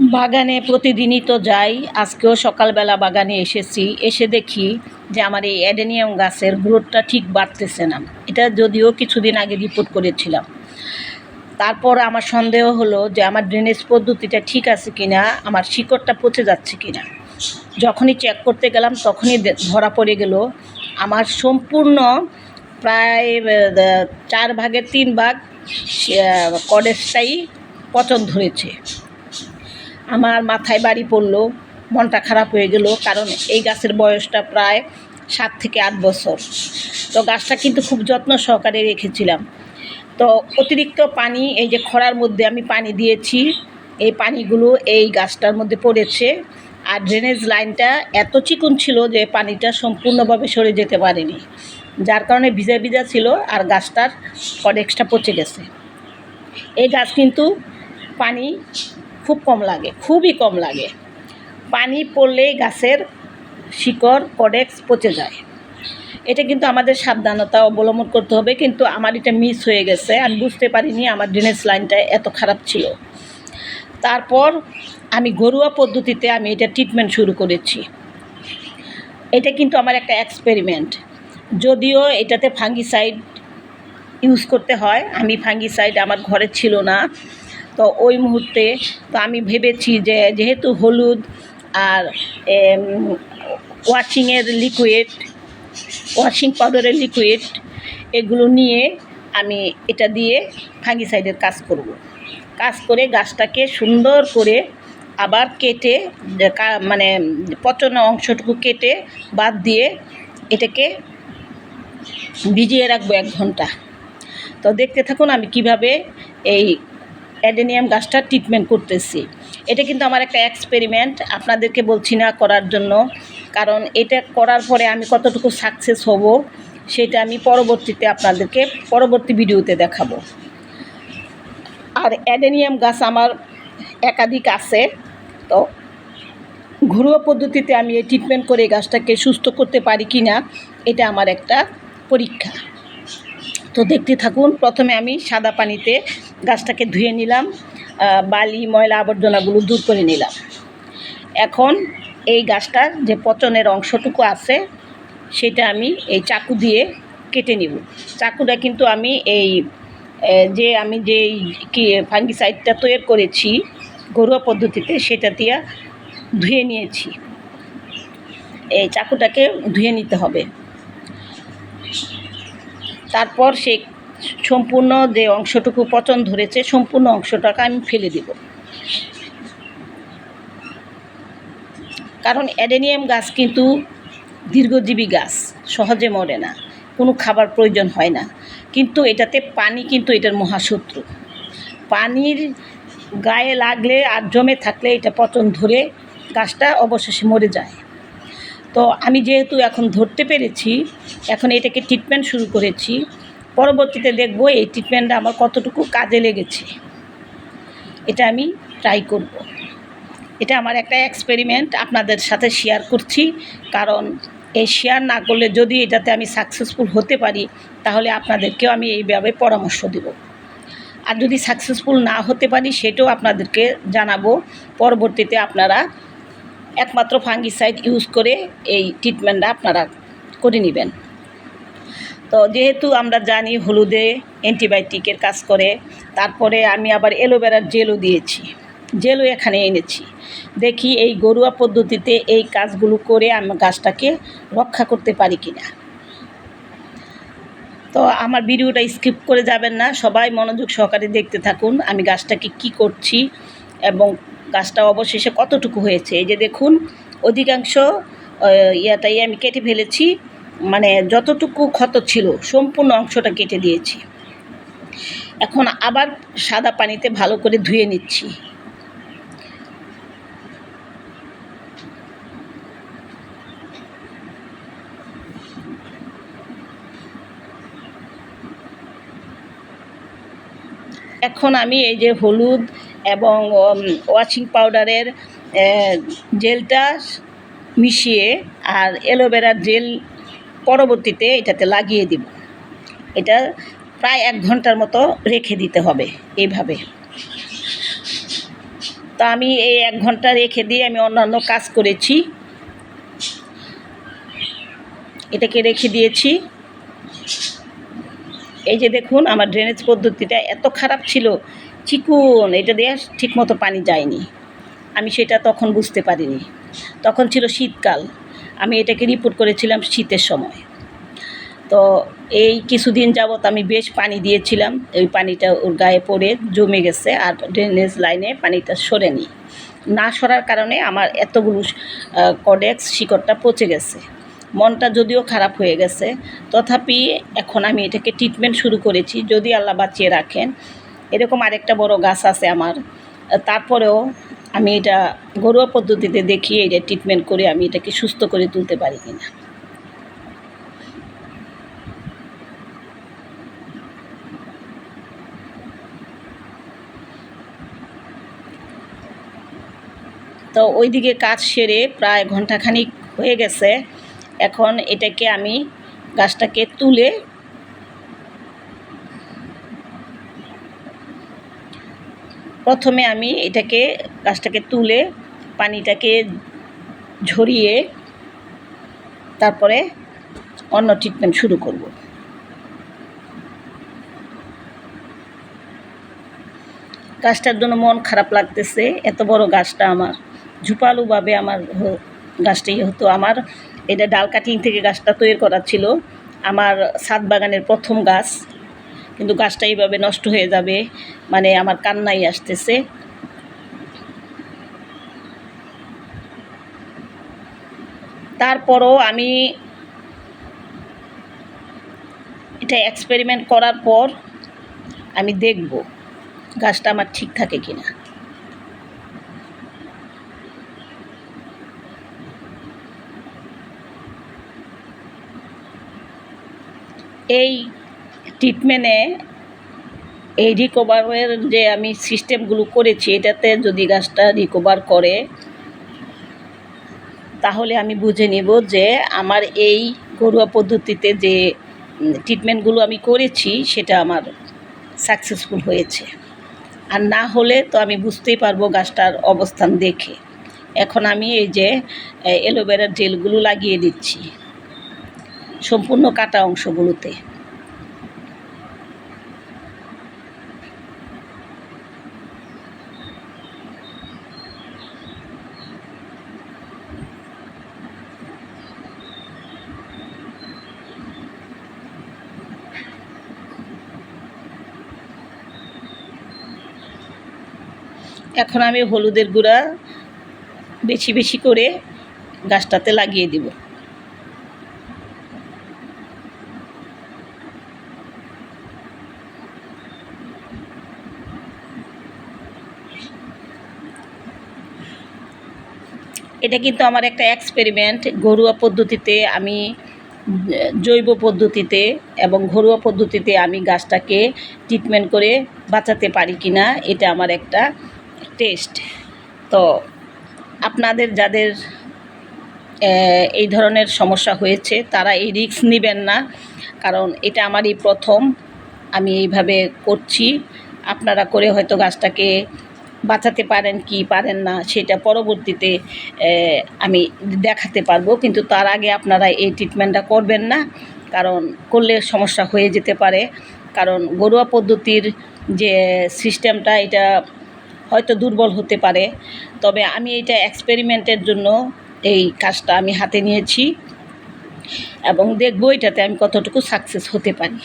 বাগানে প্রতিদিনই তো যাই। আজকেও সকালবেলা বাগানে এসেছি। এসে দেখি যে আমার এই অ্যাডেনিয়াম গাছের গ্রোথটা ঠিক বাড়তেছে না। এটা যদিও কিছুদিন আগে রিপোর্ট করেছিলাম। তারপর আমার সন্দেহ হলো যে আমার ড্রেনেজ পদ্ধতিটা ঠিক আছে কি না আমার শিকড়টা পচে যাচ্ছে কি না যখনই চেক করতে গেলাম, তখনই ধরা পড়ে গেল আমার সম্পূর্ণ প্রায় চার ভাগের তিন ভাগ কডেসটাই পচন ধরেছে। আমার মাথায় বাড়ি পড়ল, মনটা খারাপ হয়ে গেল, কারণ এই গাছের বয়সটা প্রায় সাত থেকে আট বছর। তো গাছটা কিন্তু খুব যত্ন সহকারে রেখেছিলাম। তো অতিরিক্ত পানি, এই যে খরার মধ্যে আমি পানি দিয়েছি, এই পানিগুলো এই গাছটার মধ্যে পড়েছে। আর ড্রেনেজ লাইনটা এত চিকন ছিল যে পানিটা সম্পূর্ণভাবে সরে যেতে পারেনি। যার কারণে ভিজা ভিজা ছিল আর গাছটার কডেক্সটা পচে গেছে। এই গাছ কিন্তু পানি খুব কম লাগে, খুবই কম লাগে। পানি পড়লেই গাছের শিকড় কডেক্স পচে যায়। এটা কিন্তু আমাদের সাবধানতা অবলম্বন করতে হবে, কিন্তু আমার এটা মিস হয়ে গেছে। আমি বুঝতে পারিনি আমার ড্রেনেজ লাইনটা এত খারাপ ছিল। তারপর আমি ঘরোয়া পদ্ধতিতে আমি এটা ট্রিটমেন্ট শুরু করেছি। এটা কিন্তু আমার একটা এক্সপেরিমেন্ট যদিও এটাতে ফাঙ্গিসাইড ইউজ করতে হয়, আমি ফাঙ্গিসাইড আমার ঘরে ছিল না। তো ওই মুহূর্তে তো আমি ভেবেছি যে যেহেতু হলুদ আর ওয়াশিংয়ের লিকুইড ওয়াশিং পাউডারের লিকুইড এগুলো নিয়ে আমি এটা দিয়ে ফাঙ্গিসাইডের কাজ করব। কাজ করে গাছটাকে সুন্দর করে আবার কেটে মানে পচনো অংশটুকু কেটে বাদ দিয়ে এটাকে ভিজিয়ে রাখব এক ঘণ্টা তো দেখতে থাকুন আমি কীভাবে এই অ্যাডেনিয়াম গাছটা ট্রিটমেন্ট করতেছি। এটা কিন্তু আমার একটা এক্সপেরিমেন্ট আপনাদেরকে বলছি না করার জন্য। কারণ এটা করার পরে আমি কতটুকু সাকসেস হব, সেটা আমি পরবর্তীতে আপনাদেরকে পরবর্তী ভিডিওতে দেখাবো। আর অ্যাডেনিয়াম গাছ আমার একাধিক আছে, তো ঘরোয়া পদ্ধতিতে আমি এই ট্রিটমেন্ট করে গাছটাকে সুস্থ করতে পারি কি না এটা আমার একটা পরীক্ষা। তো দেখতে থাকুন, প্রথমে আমি সাদা পানিতে গাছটাকে ধুয়ে নিলাম বালি, ময়লা আবর্জনাগুলো দূর করে নিলাম। এখন এই গাছটার যে পচনের অংশটুকু আছে, সেটা আমি এই চাকু দিয়ে কেটে নিব। চাকুটা কিন্তু আমি এই যে আমি যে কি, ফাঙ্গিসাইডটা তৈরি করেছি ঘরোয়া পদ্ধতিতে, সেটা দিয়ে ধুয়ে নিয়েছি। এই চাকুটাকে ধুয়ে নিতে হবে। তারপর সেই সম্পূর্ণ যে অংশটুকু পচন ধরেছে, সম্পূর্ণ অংশটাকে আমি ফেলে দেব। কারণ অ্যাডেনিয়াম গাছ কিন্তু দীর্ঘজীবী গাছ, সহজে মরে না, কোনো খাবার প্রয়োজন হয় না। কিন্তু এটাতে পানি কিন্তু এটার মহাশত্রু। পানির গায়ে লাগলে আর জমে থাকলে এটা পচন ধরে গাছটা অবশেষে মরে যায়। তো আমি যেহেতু এখন ধরতে পেরেছি, এখন এটাকে ট্রিটমেন্ট শুরু করেছি পরবর্তীতে দেখব এই ট্রিটমেন্টটা আমার কতটুকু কাজে লেগেছে। এটা আমি ট্রাই করব। এটা আমার একটা এক্সপেরিমেন্ট আপনাদের সাথে শেয়ার করছি। কারণ এই শেয়ার না করলে যদি এটাতে আমি সাকসেসফুল হতে পারি, তাহলে আপনাদেরকেও আমি এইভাবে পরামর্শ দেব। আর যদি সাকসেসফুল না হতে পারি, সেটাও আপনাদেরকে জানাব। পরবর্তীতে আপনারা একমাত্র ফাঙ্গিসাইড ইউজ করে এই ট্রিটমেন্টটা আপনারা করে নেবেন। তো যেহেতু আমরা জানি হলুদে অ্যান্টিবায়োটিকের কাজ করে, তারপরে আমি আবার অ্যালোভেরার জেলও দিয়েছি, জেলও এখানে এনেছি। দেখি এই ঘরোয়া পদ্ধতিতে এই কাজগুলো করে আমি গাছটাকে রক্ষা করতে পারি কি না তো আমার ভিডিওটা স্কিপ করে যাবেন না, সবাই মনোযোগ সহকারে দেখতে থাকুন আমি গাছটাকে কি করছি এবং গাছটা অবশেষে কতটুকু হয়েছে। এই যে দেখুন, অধিকাংশ ইয়াটাই আমি কেটে ফেলেছি। মানে যতটুকু ক্ষত ছিল, সম্পূর্ণ অংশটা কেটে দিয়েছি। এখন আবার সাদা পানিতে ভালো করে ধুয়ে নিচ্ছি। এখন আমি এই যে হলুদ এবং ওয়াশিং পাউডারের জেলটা মিশিয়ে আর অ্যালোভেরার জেল পরবর্তীতে এটাতে লাগিয়ে দিব। এটা প্রায় এক ঘণ্টার মতো রেখে দিতে হবে এইভাবে। তো আমি এই এক ঘণ্টা রেখে দিয়ে আমি অন্যান্য কাজ করেছি। এটাকে রেখে দিয়েছি। এই যে দেখুন, আমার ড্রেনেজ পদ্ধতিটা এত খারাপ ছিল। চিকুন, এটা দিয়ে ঠিকমতো পানি যায়নি। আমি সেটা তখন বুঝতে পারিনি। তখন ছিল শীতকাল। আমি এটাকে রিপোর্ট করেছিলাম শীতের সময়। তো এই কিছুদিন যাবৎ আমি বেশ পানি দিয়েছিলাম ওই পানিটা ওর গায়ে পড়ে জমে গেছে আর ড্রেনেজ লাইনে পানিটা সরেনি। না সরার কারণে আমার এতগুলো কডেক্স শিকড়টা পচে গেছে। মনটা যদিও খারাপ হয়ে গেছে, তথাপি এখন আমি এটাকে ট্রিটমেন্ট শুরু করেছি, যদি আল্লাহ বাঁচিয়ে রাখেন। এরকম আরেকটা বড় গাছ আছে আমার, তারপরেও আমি এটা ঘরোয়া পদ্ধতিতে দেখিয়ে এটা ট্রিটমেন্ট করে আমি এটাকে সুস্থ করে তুলতে পারি কিনা। তো ওইদিকে কাজ সেরে প্রায় ঘন্টাখানিক হয়ে গেছে। এখন এটাকে আমি গাছটাকে তুলে প্রথমে আমি এটাকে, গাছটাকে তুলে পানিটাকে ঝরিয়ে তারপরে অন্য ট্রিটমেন্ট শুরু করব। গাছটার জন্য মন খারাপ লাগতেছে, এত বড় গাছটা আমার। ঝুপালুভাবে আমার গাছটাই হতো আমার। এটা ডাল কাটিং থেকে গাছটা তৈরি করা ছিল। আমার ছাদ বাগানের প্রথম গাছ। কিন্তু গাছটা এইভাবে নষ্ট হয়ে যাবে মানে আমার কান্নাই আসতেছে। তারপরও আমি এটা এক্সপেরিমেন্ট করার পর আমি দেখব গাছটা আমার ঠিক থাকে কিনা। এই ট্রিটমেন্টে এই রিকভারের যে আমি সিস্টেমগুলো করেছি, এটাতে যদি গাছটা রিকভার করে, তাহলে আমি বুঝে নিব যে আমার এই ঘরোয়া পদ্ধতিতে যে ট্রিটমেন্টগুলো আমি করেছি, সেটা আমার সাকসেসফুল হয়েছে। আর না হলে তো আমি বুঝতেই পারব গাছটার অবস্থান দেখে। এখন আমি এই যে অ্যালোভেরার জেলগুলো লাগিয়ে দিচ্ছি, সম্পূর্ণ কাটা অংশগুলোতে। এখন আমি হলুদের গুঁড়া বেশি বেশি করে গাছটাতে লাগিয়ে দিব। এটা কিন্তু আমার একটা এক্সপেরিমেন্ট ঘরোয়া পদ্ধতিতে আমি, জৈব পদ্ধতিতে এবং ঘরোয়া পদ্ধতিতে আমি গাছটাকে ট্রিটমেন্ট করে বাঁচাতে পারি কি না এটা আমার একটা টেস্ট তো আপনাদের যাদের এই ধরনের সমস্যা হয়েছে, তারা এই রিস্ক নেবেন না। কারণ এটা আমারই প্রথম, আমি এইভাবে করছি। আপনারা করে হয়তো গাছটাকে বাঁচাতে পারেন কি পারেন না, সেটা পরবর্তীতে আমি দেখাতে পারব। কিন্তু তার আগে আপনারা এই ট্রিটমেন্টটা করবেন না। কারণ করলে সমস্যা হয়ে যেতে পারে। কারণ ঘরোয়া পদ্ধতির যে সিস্টেমটা এটা হয়তো দুর্বল হতে পারে। তবে আমি এটা এক্সপেরিমেন্টের জন্য এই কাজটা আমি হাতে নিয়েছি এবং দেখব এটাতে আমি কতটুকু সাকসেস হতে পারি।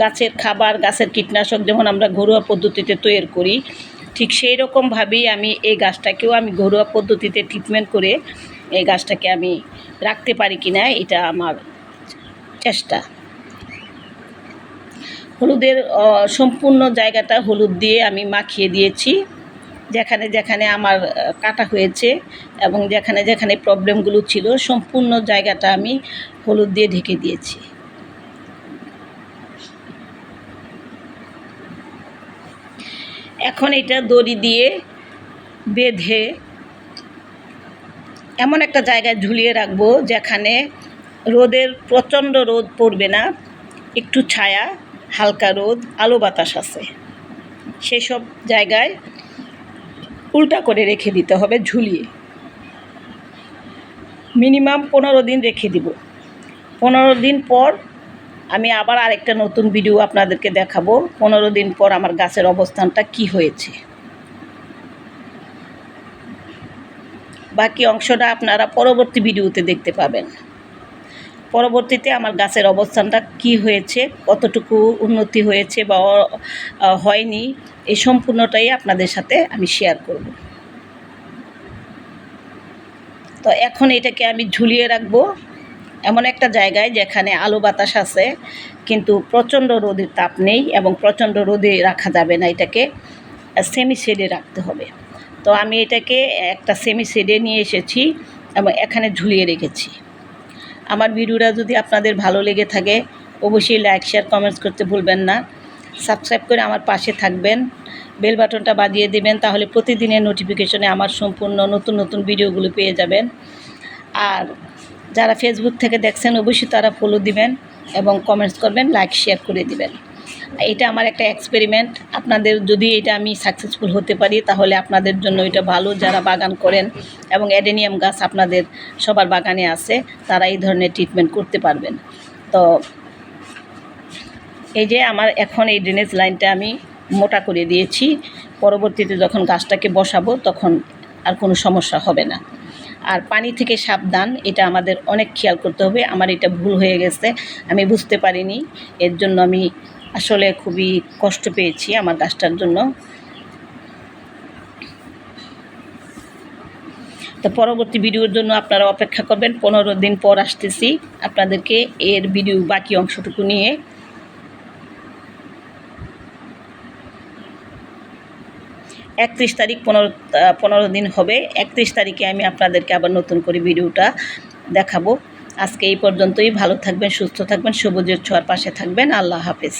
গাছের খাবার, গাছের কীটনাশক যেমন আমরা ঘরোয়া পদ্ধতিতে তৈরি করি, ঠিক সেই রকমভাবেই আমি এই গাছটাকেও আমি ঘরোয়া পদ্ধতিতে ট্রিটমেন্ট করে এই গাছটাকে আমি রাখতে পারি কি না এটা আমার চেষ্টা। হলুদের সম্পূর্ণ জায়গাটা হলুদ দিয়ে আমি মাখিয়ে দিয়েছি। যেখানে যেখানে আমার কাটা হয়েছে এবং যেখানে যেখানে প্রবলেমগুলো ছিল, সম্পূর্ণ জায়গাটা আমি হলুদ দিয়ে ঢেকে দিয়েছি। এখন এটা দড়ি দিয়ে বেঁধে এমন একটা জায়গায় ঝুলিয়ে রাখব যেখানে রোদের প্রচণ্ড রোদ পড়বে না, একটু ছায়া, হালকা রোদ, আলো বাতাস আছে। সেসব জায়গায় উল্টা করে রেখে দিতে হবে, ঝুলিয়ে। মিনিমাম পনেরো দিন রেখে দিব। পনেরো দিন পর আমি আবার আরেকটা নতুন ভিডিও আপনাদেরকে দেখাবো। পনেরো দিন পর আমার গাছের অবস্থানটা কি হয়েছে। বাকি অংশটা আপনারা পরবর্তী ভিডিওতে দেখতে পাবেন। পরবর্তীতে আমার গাছের অবস্থানটা কি হয়েছে, কতটুকু উন্নতি হয়েছে বা হয়নি, এই সম্পূর্ণটাই আপনাদের সাথে আমি শেয়ার করব। তো এখন এটাকে আমি ঝুলিয়ে রাখব। এমন একটা জায়গায় যেখানে আলো বাতাস আছে, কিন্তু প্রচণ্ড রোদের তাপ নেই এবং প্রচণ্ড রোদে রাখা যাবে না এটাকে সেমি শেডে রাখতে হবে। তো আমি এটাকে একটা সেমি শেডে নিয়ে এসেছি এবং এখানে ঝুলিয়ে রেখেছি। আমার ভিডিওটা যদি আপনাদের ভালো লেগে থাকে, অবশ্যই লাইক শেয়ার কমেন্টস করতে ভুলবেন না। সাবস্ক্রাইব করে আমার পাশে থাকবেন। বেল বাটনটা বাজিয়ে দেবেন, তাহলে প্রতিদিনের নোটিফিকেশনে আমার সম্পূর্ণ নতুন নতুন ভিডিওগুলো পেয়ে যাবেন। আর যারা ফেসবুক থেকে দেখছেন, অবশ্যই তারা ফলো দিবেন এবং কমেন্টস করবেন লাইক শেয়ার করে দিবেন। এটা আমার একটা এক্সপেরিমেন্ট আপনাদের যদি এটা আমি সাকসেসফুল হতে পারি, তাহলে আপনাদের জন্য এটা ভালো। যারা বাগান করেন এবং অ্যাডেনিয়াম গাছ আপনাদের সবার বাগানে আছে, তারা এই ধরনের ট্রিটমেন্ট করতে পারবেন। তো এই যে আমার এখন এই ড্রেনেজ লাইনটা আমি মোটা করে দিয়েছি। পরবর্তীতে যখন গাছটাকে বসাবো, তখন আর কোনো সমস্যা হবে না। আর পানি থেকে সাবধান, এটা আমাদের অনেক খেয়াল করতে হবে। আমার এটা ভুল হয়ে গেছে, আমি বুঝতে পারিনি। এর জন্য আমি আসলে খুবই কষ্ট পেয়েছি আমার গাছটার জন্য। তো পরবর্তী ভিডিওর জন্য আপনারা অপেক্ষা করবেন, পনেরো দিন পর আসতেছি আপনাদেরকে এর ভিডিও বাকি অংশটুকু নিয়ে। একত্রিশ তারিখ পনেরো পনেরো দিন হবে, একত্রিশ তারিখে আমি আপনাদেরকে আবার নতুন করে ভিডিওটা দেখাবো। আজকে এই পর্যন্তই, ভালো থাকবেন, সুস্থ থাকবেন, সবুজের ছোঁয়ার পাশে থাকবেন, আল্লাহ হাফেজ।